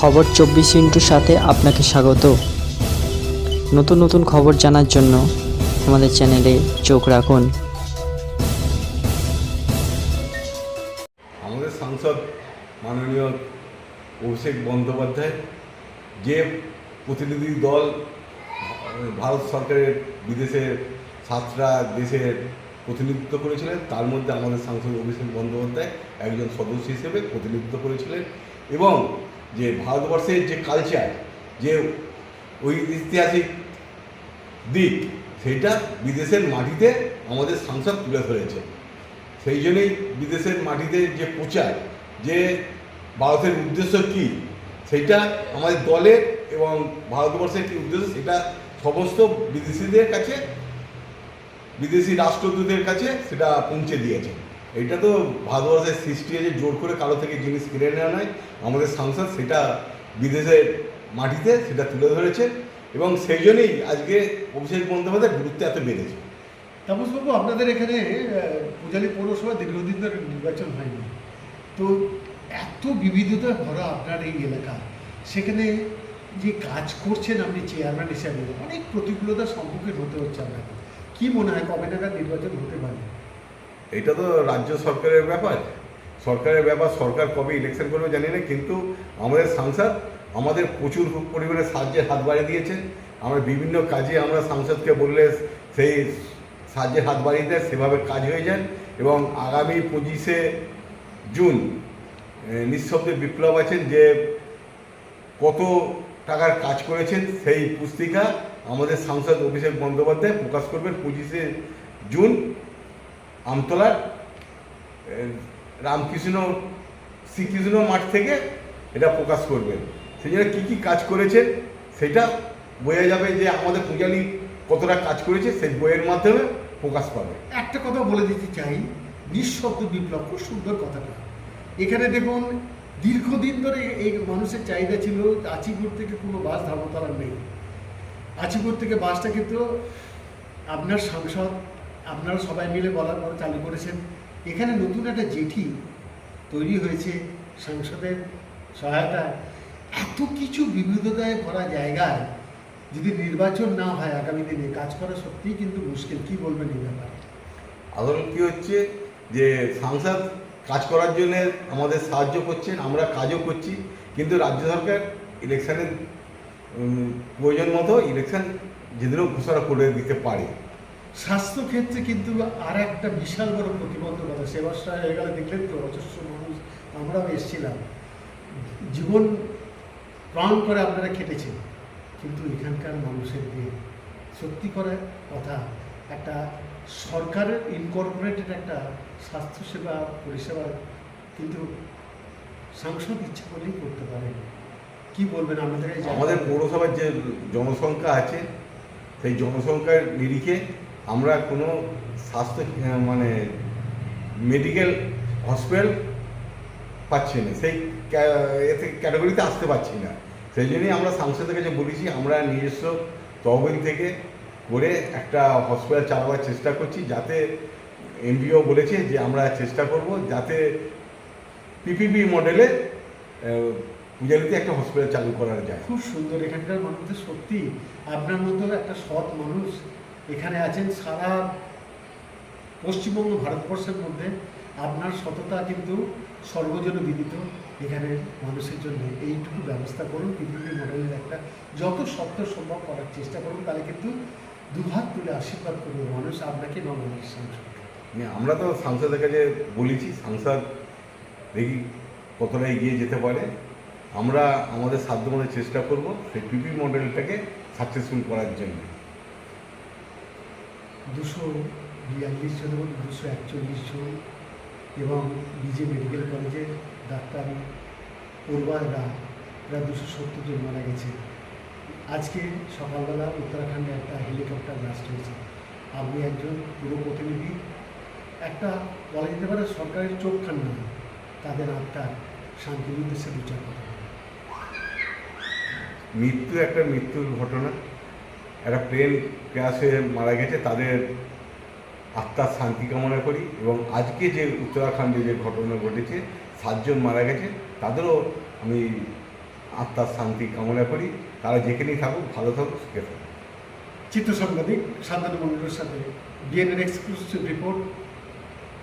খবর চব্বিশ ইন্টুর সাথে আপনাকে স্বাগত। নতুন নতুন খবর জানার জন্য আমাদের চ্যানেলে চোখ রাখুন। আমাদের সাংসদ মাননীয় অভিষেক বন্দ্যোপাধ্যায় যে প্রতিনিধি দল ভারত সরকারের বিদেশে সাতটা দেশের প্রতিনিধিত্ব করেছিলেন, তার মধ্যে আমাদের সাংসদ অভিষেক বন্দ্যোপাধ্যায় একজন সদস্য হিসেবে প্রতিনিধিত্ব করেছিলেন এবং যে ভারতবর্ষের যে কালচার যে ওই ঐতিহাসিক দিক, সেটা বিদেশের মাটিতে আমাদের সাংসদ তুলে ধরেছে। সেই জন্যই বিদেশের মাটিতে যে প্রচার, যে ভারতের উদ্দেশ্য কি, সেটা আমাদের দলের এবং ভারতবর্ষের কি উদ্দেশ্য, সেটা সমস্ত বিদেশিদের কাছে, বিদেশি রাষ্ট্রদূতের কাছে সেটা পৌঁছে দিয়েছে। এটা তো ভারতবর্ষের সৃষ্টি আছে জোর করে কারও থেকে জিনিস কিনে নেওয়া নয়। আমাদের সাংসদ সেটা বিদেশের মাটিতে সেটা তুলে ধরেছে এবং সেই জন্যই আজকে অভিষেক বন্দ্যোপাধ্যায়ের গুরুত্ব এত বেড়েছে। তাপসবাবু আপনাদের এখানে পূজালী পৌরসভা দীর্ঘদিন ধরে নির্বাচন হয়নি। তো এত বিবিধতা ভরা আপনার এই এলাকা, সেখানে যে কাজ করছেন আপনি চেয়ারম্যান হিসাবে, অনেক প্রতিকূলতার সম্মুখীন হতে হচ্ছে আপনাকে। কী মনে হয়, কবে নাগাদ নির্বাচন হতে পারে? এটা তো রাজ্য সরকারের ব্যাপার। সরকারের ব্যাপার, সরকার কবে ইলেকশন করবে জানি না, কিন্তু আমাদের সাংসদ আমাদের প্রচুর পরিমাণে সাহায্যের হাত বাড়িয়ে দিয়েছেন আমরা বিভিন্ন কাজে আমরা সাংসদকে বললে সেই সাহায্যের হাত বাড়িয়ে দেয়, সেভাবে কাজ হয়ে যায় এবং আগামী পঁচিশে জুন নিঃশব্দে বিপ্লব আছেন যে কত টাকার কাজ করেছেন সেই পুস্তিকা আমাদের সাংসদ অভিষেক বন্দ্যোপাধ্যায় প্রকাশ করবেন পঁচিশে জুন। আমতলার রামকৃষ্ণ, শ্রীকৃষ্ণ মাঠ থেকে এটা প্রকাশ করবেন। সেই জন্য কী কী কাজ করেছেন সেটা বোঝা যাবে যে আমাদের পূজালি কতটা কাজ করেছে সেই বইয়ের মাধ্যমে প্রকাশ পাবে। একটা কথা বলে দিতে চাই, নিঃশব্দ বিপ্লব খুব সুন্দর কথাটা। এখানে দেখুন, দীর্ঘদিন ধরে এই মানুষের চাহিদা ছিল আচিপুর থেকে কোনো বাস ধর্মতলার নেই। আচিপুর থেকে বাসটা কিন্তু আপনার সাংসদ আপনারা সবাই মিলে বলার পর চালু করেছেন। এখানে নতুন একটা জেঠি তৈরি হয়েছে সংসদের সহায়তায় এত কিছু বিবিধতায় ভরা জায়গায় যদি নির্বাচন না হয় আগামী দিনে, কাজ করা সত্যিই কিন্তু মুশকিল। কি বলবেন এই ব্যাপারে? আদল কি হচ্ছে? যে সাংসদ কাজ করার জন্য আমাদের সাহায্য করছেন, আমরা কাজও করছি, কিন্তু রাজ্য সরকার ইলেকশানের প্রয়োজন মতো ইলেকশন যেদিনও ঘোষণা করে দিতে পারে। স্বাস্থ্য ক্ষেত্রে কিন্তু আর একটা বিশাল বড় প্রতিবন্ধকতা সেবাশ্রা হয়ে গেলে দেখলেন তো, অজস্র মানুষ, আমরাও এসেছিলাম। জীবন প্রাণ করে আপনারা খেটেছেন, কিন্তু এখানকার মানুষের দিয়ে সত্যি করে কথা, একটা সরকারের ইনকর্পোরেটেড একটা স্বাস্থ্যসেবা পরিষেবা কিন্তু সাংসদ ইচ্ছা করলেই করতে পারে কি বলবেন আমাদের আমাদের পৌরসভার যে জনসংখ্যা আছে, সেই জনসংখ্যার নিরিখে আমরা কোনো স্বাস্থ্য মানে মেডিকেল হসপিটাল পাচ্ছি না। সেই এতে ক্যাটাগরিতে আসতে পারছি না। সেই জন্যই আমরা সাংসদের কাছে বলেছি, আমরা নিজস্ব তহবিল থেকে করে একটা হসপিটাল চালাবার চেষ্টা করছি, যাতে এমবিও বলেছে যে আমরা চেষ্টা করব যাতে পিপিপি মডেলে পূজারিতে একটা হসপিটাল চালু করা যায়। খুব সুন্দর। এখানকার মানুষদের সত্যি আপনার মতো একটা সৎ মানুষ। এখানে আছেন সারা পশ্চিমবঙ্গ ভারতবর্ষের মধ্যে আপনার সততা কিন্তু সর্বজন বিদিত। এখানে মানুষের জন্য এইটুকু ব্যবস্থা করুন, পৃথিবী মডেলের একটা যত সত্য সম্ভব করার চেষ্টা করুন, তাহলে কিন্তু দুহাত তুলে আশীর্বাদ করবে মানুষ, আপনাকে নবমানের সাংসদ মানে আমরা তো সাংসদের কাছে বলেছি, সাংসদ দেখি কতটা এগিয়ে যেতে পারে। আমরা আমাদের সাধ্যমতো চেষ্টা করব সেই পিপি মডেলটাকে সাকসেসফুল করার জন্য। দুশো বিয়াল্লিশ জন এবং দুশো একচল্লিশ জন এবং বিজে মেডিকেল কলেজের ডাক্তার পড়ুয়াররা প্রায় দুশো সত্তর জন মারা গেছে। আজকে সকালবেলা উত্তরাখণ্ডে একটা হেলিকপ্টার ব্লাস্ট হয়েছে। আপনি একজন পুরো প্রতিনিধি। একটা বলা যেতে পারে সরকারের চোখ খান্না তাদের আত্মার শান্তির উদ্দেশ্যে বিচার করা মৃত্যু একটা মৃত্যুর ঘটনা। একটা প্লেন ক্র্যাশে মারা গেছে, তাদের আত্মার শান্তি কামনা করি এবং আজকে যে উত্তরাখণ্ডে যে ঘটনা ঘটেছে, সাতজন মারা গেছে, তাদেরও আমি আত্মার শান্তি কামনা করি। তারা যেখানেই থাকুক, ভালো থাকুক, সুখে থাকুক। চিত্র সাংবাদিক সাধারণ মন্ডলের সাথে ডিএনএর এক্সক্লুসিভ রিপোর্ট,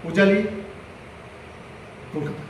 উজালি, কলকাতা।